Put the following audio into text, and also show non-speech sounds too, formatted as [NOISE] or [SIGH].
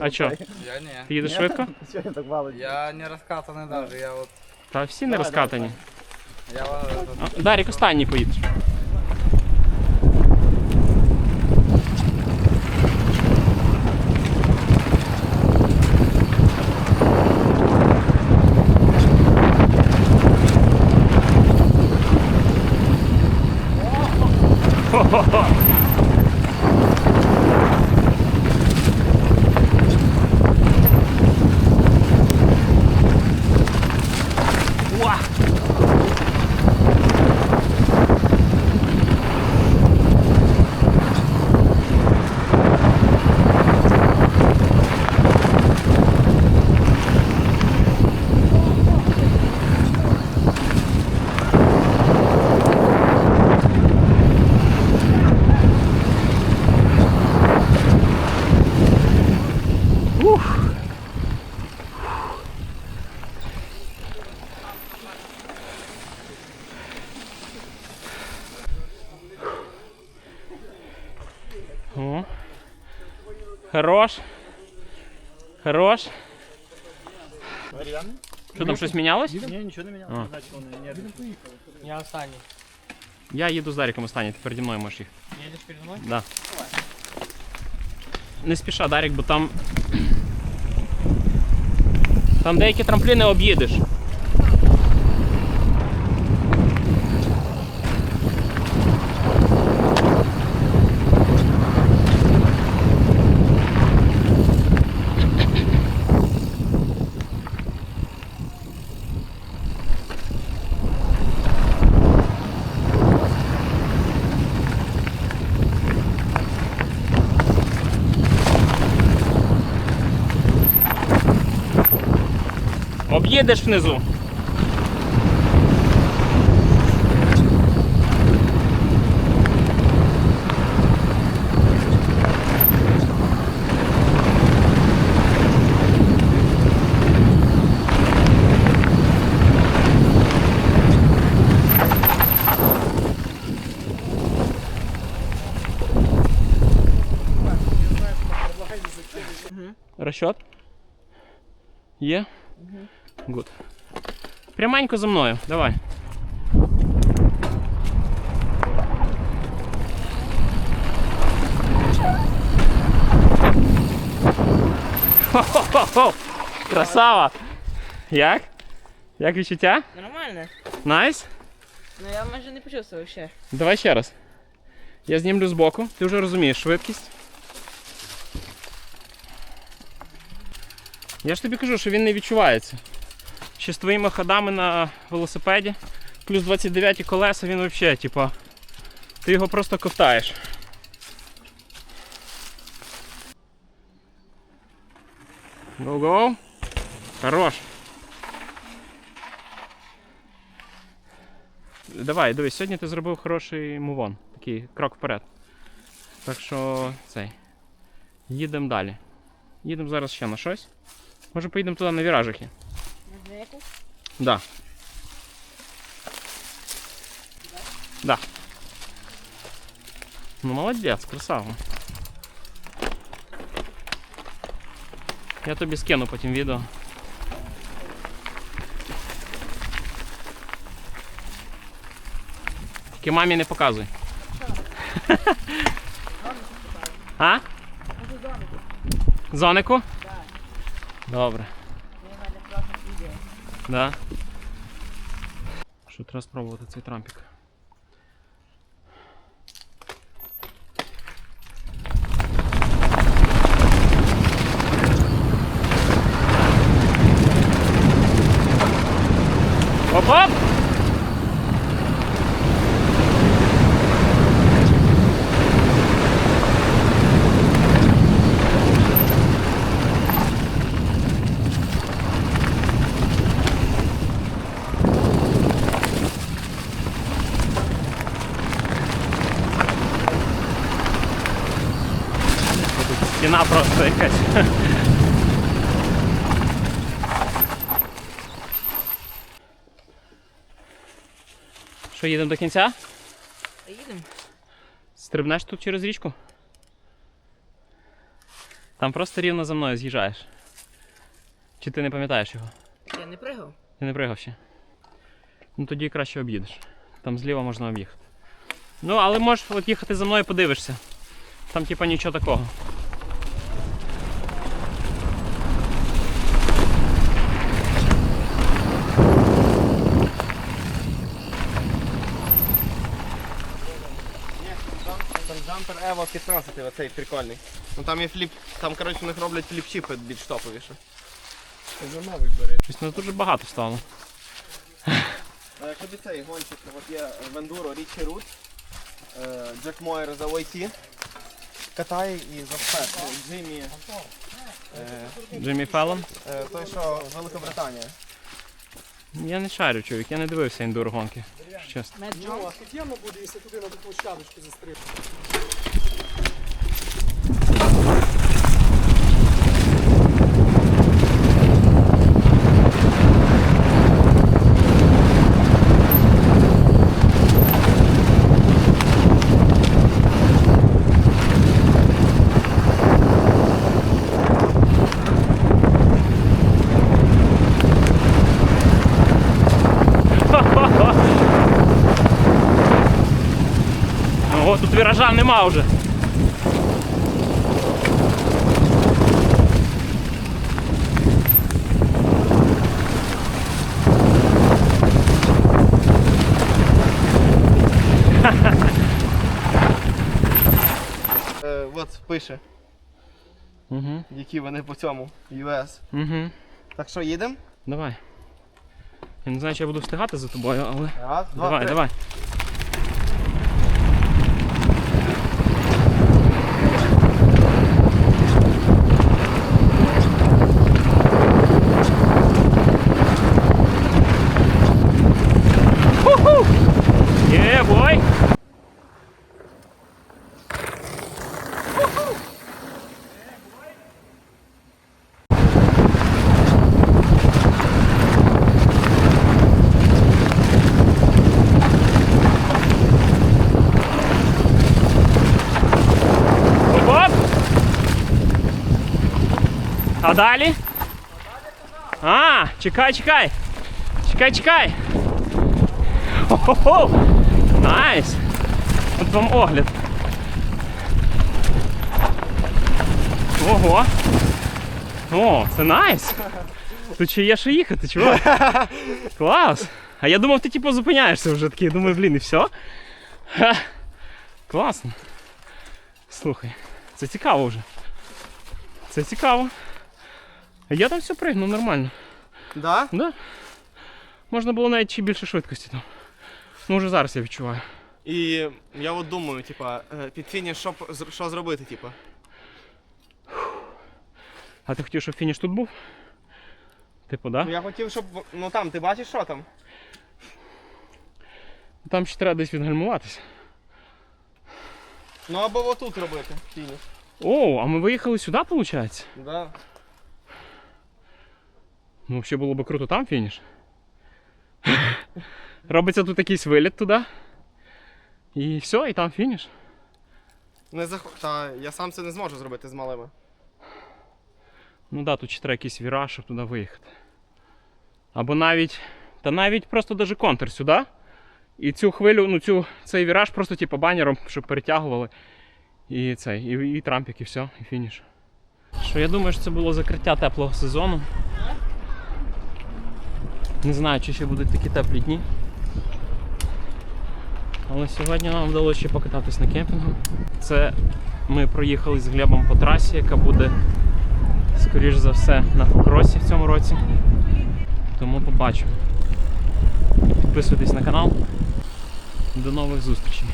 А що? Я не. Ти їдеш швидко? Що я так мало? Я не розкатаний даже, я от... Та всі не розкатані. Я ва- А, Дарік, останній поїдеш. О. Хорош. Хорош. Що там щось мінялось? Ні, нічого не міняло, А. не значить вони не Я останній. Я їду з Даріком останній, ти переді мною можеш їхати. Їдеш перед мною? Да. Не спіша, Дарік, бо там. Там деякі трампліни об'їдеш. Об'їдеш внизу. Розчот? Є? Гуд. Пряменько за мною, давай. Хо-хо-хо! Красава! Як? Як відчуття? Нормально. Найс? Ну я майже не почувствував ще. Давай ще раз. Я знімлю збоку, ти вже розумієш швидкість. Я ж тобі кажу, що він не відчувається. Ще з твоїми ходами на велосипеді, плюс 29 колеса, він взагалі, типа, ти його просто ковтаєш. Go-go. Хорош. Давай, дивись, сьогодні ти зробив хороший мувон. Такий крок вперед. Так що цей. Їдемо далі. Їдемо зараз ще на щось. Може поїдемо туди на віражики. Яку? Да. Да. Ну молодець, красава. Я тобі скину потім відео. Тільки мамі не показуй. [LAUGHS] А? Зонику? Добре. Да. Що треба спробувати цей трампік? Стіна просто якась. Що, їдемо до кінця? Їдемо. Стрибнеш тут через річку? Там просто рівно за мною з'їжджаєш. Чи ти не пам'ятаєш його? Я не пригав. Ти не пригав ще? Ну тоді краще об'їдеш. Там зліва можна об'їхати. Ну, але можеш от їхати за мною подивишся. Там типа нічого такого. Джампер Evo 15, оцей прикольний. Ну там є фліп, там коротше в них роблять фліп-чіпи більш топовіше. Це новий бери. Щось нас дуже багато стало. А якщо ти цей гонщик, от є Вендуро, Річі Рут, е, Джек Мойер за OIT, катає і за спец. Джиммі, е, Джиммі Феллон. е, той, що Великобританія. Я не шарю, чоловік, я не дивився індургонки. Чесно. Ну, офігенно буде, якщо туди на ту площадочку застрибнути. Ну, о, тут віража нема вже. Е, от пише, Угу. які вони по цьому US. Угу. Так що їдемо? Давай. Я не знаю, чи я буду встигати за тобою, але. Раз, два, давай, три. давай. А далі? А, чекай, чекай. Чекай, чекай. Хо-хо-хо! Найс! От вам огляд. Ого! О, це найс! Тут ще є що їхати, чувак. Клас! А я думав, ти типу зупиняєшся вже такий. Думаю, блін, і все. Ха. Класно. Слухай, це цікаво вже. Це цікаво. Я там все пригнув нормально. Да? Да? Можна було навіть ще більше швидкості там. Ну вже зараз я відчуваю. І я от думаю, типа, е, під фініш що, що зробити, типа. А ти хотів, щоб фініш тут був? Типу, да? Ну я хотів, щоб. Ну там, ти бачиш, що там? Там ще треба десь відгальмуватися. Ну або отут робити фініш. О, а ми виїхали сюди, виходить? Да. Ну, взагалі було б круто там фініш. Робиться тут якийсь виліт туди. І все, і там фініш. Не зах... Та я сам це не зможу зробити з малими. Ну да, тут ще треба якийсь віраж, щоб туди виїхати. Або навіть. Та навіть просто даже контр сюди. І цю хвилю, ну цю, цей віраж просто типу банером, щоб перетягували. І цей, і, і трампік, і все, і фініш. Що я думаю, що це було закриття теплого сезону. Не знаю, чи ще будуть такі теплі дні. Але сьогодні нам вдалося ще покататись на кемпінгу. Це ми проїхали з Глебом по трасі, яка буде скоріш за все на Фокросі в цьому році. Тому побачимо. Підписуйтесь на канал. До нових зустрічей.